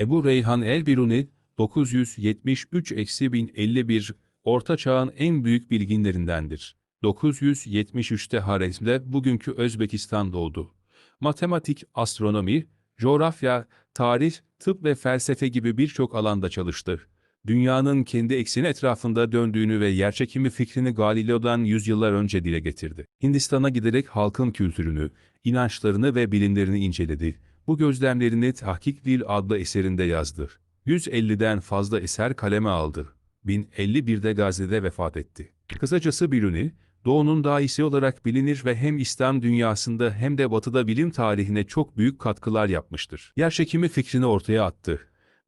Ebu Reyhan el-Biruni, 973-1051, Orta Çağ'ın en büyük bilginlerindendir. 973'te Harezm'de bugünkü Özbekistan doğdu. Matematik, astronomi, coğrafya, tarih, tıp ve felsefe gibi birçok alanda çalıştı. Dünyanın kendi ekseni etrafında döndüğünü ve yerçekimi fikrini Galileo'dan yüzyıllar önce dile getirdi. Hindistan'a giderek halkın kültürünü, inançlarını ve bilimlerini inceledi. Bu gözlemlerini Tahkik Dil adlı eserinde yazdı. 150'den fazla eser kaleme aldı. 1051'de Gazze'de vefat etti. Kısacası Biruni, Doğu'nun daisi olarak bilinir ve hem İslam dünyasında hem de Batı'da bilim tarihine çok büyük katkılar yapmıştır. Yerçekimi fikrini ortaya attı.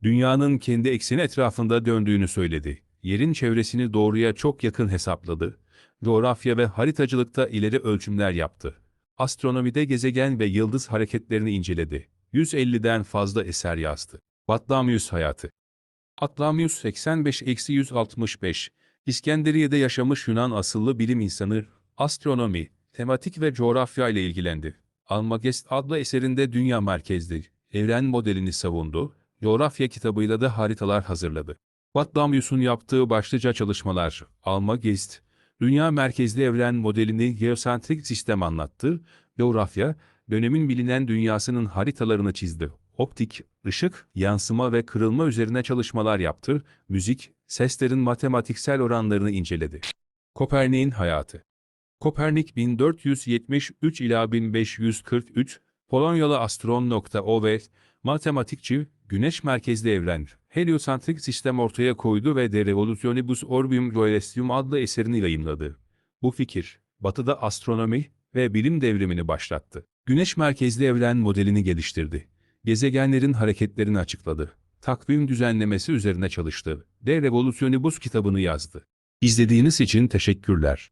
Dünyanın kendi ekseni etrafında döndüğünü söyledi. Yerin çevresini doğruya çok yakın hesapladı. Coğrafya ve haritacılıkta ileri ölçümler yaptı. Astronomide gezegen ve yıldız hareketlerini inceledi. 150'den fazla eser yazdı. Batlamyus hayatı Atlamius 85-165, İskenderiye'de yaşamış Yunan asıllı bilim insanı, astronomi, tematik ve coğrafya ile ilgilendi. Almagest adlı eserinde dünya merkezli, evren modelini savundu, coğrafya kitabıyla da haritalar hazırladı. Batlamyus'un yaptığı başlıca çalışmalar, Almagest, dünya merkezli evren modelini geosentrik sistem anlattı, coğrafya, dönemin bilinen dünyasının haritalarını çizdi. Optik, ışık, yansıma ve kırılma üzerine çalışmalar yaptı, müzik, seslerin matematiksel oranlarını inceledi. Kopernik'in hayatı Kopernik 1473 ila 1543, Polonyalı astronom. O ve matematikçi, güneş merkezli evren, heliosantrik sistem ortaya koydu ve De Revolutionibus Orbium Coelestium adlı eserini yayımladı. Bu fikir, Batı'da astronomi ve bilim devrimini başlattı. Güneş merkezli evren modelini geliştirdi. Gezegenlerin hareketlerini açıkladı. Takvim düzenlemesi üzerine çalıştı. De Revolutionibus kitabını yazdı. İzlediğiniz için teşekkürler.